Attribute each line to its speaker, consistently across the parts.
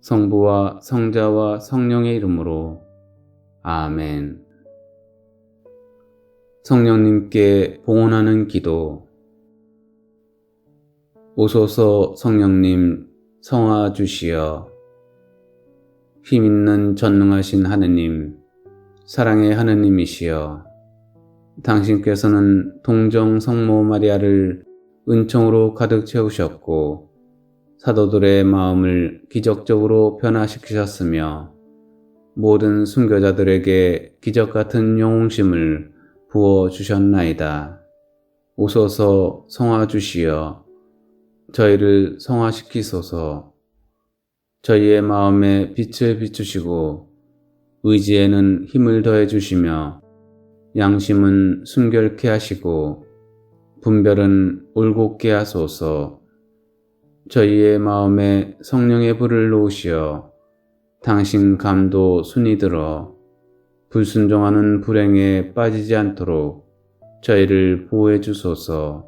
Speaker 1: 성부와 성자와 성령의 이름으로 아멘. 성령님께 봉헌하는 기도. 오소서 성령님 성화 주시어 힘 있는 전능하신 하느님 사랑의 하느님이시여 당신께서는 동정 성모 마리아를 은총으로 가득 채우셨고 사도들의 마음을 기적적으로 변화시키셨으며 모든 순교자들에게 기적 같은 영웅심을 부어 주셨나이다. 오소서 성화 주시어 저희를 성화시키소서 저희의 마음에 빛을 비추시고 의지에는 힘을 더해 주시며 양심은 순결케 하시고 분별은 올곧게 하소서 저희의 마음에 성령의 불을 놓으시어 당신 감도 순이 들어 불순종하는 불행에 빠지지 않도록 저희를 보호해 주소서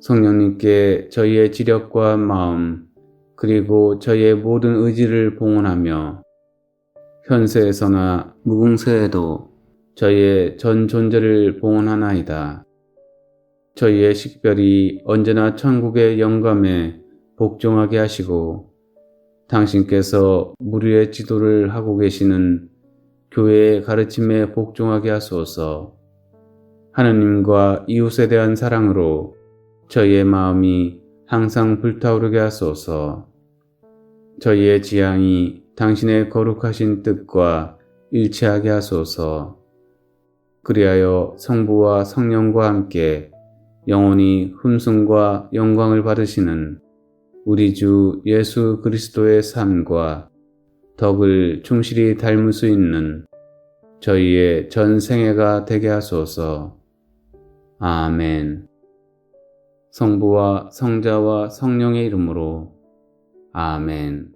Speaker 1: 성령님께 저희의 지력과 마음 그리고 저희의 모든 의지를 봉헌하며 현세에서나 무궁세에도 저희의 전 존재를 봉헌하나이다. 저희의 식별이 언제나 천국의 영감에 복종하게 하시고 당신께서 무리의 지도를 하고 계시는 교회의 가르침에 복종하게 하소서. 하느님과 이웃에 대한 사랑으로 저희의 마음이 항상 불타오르게 하소서. 저희의 지향이 당신의 거룩하신 뜻과 일치하게 하소서. 그리하여 성부와 성령과 함께 영원히 흠숭과 영광을 받으시는 우리 주 예수 그리스도의 삶과 덕을 충실히 닮을 수 있는 저희의 전 생애가 되게 하소서. 아멘. 성부와 성자와 성령의 이름으로 아멘.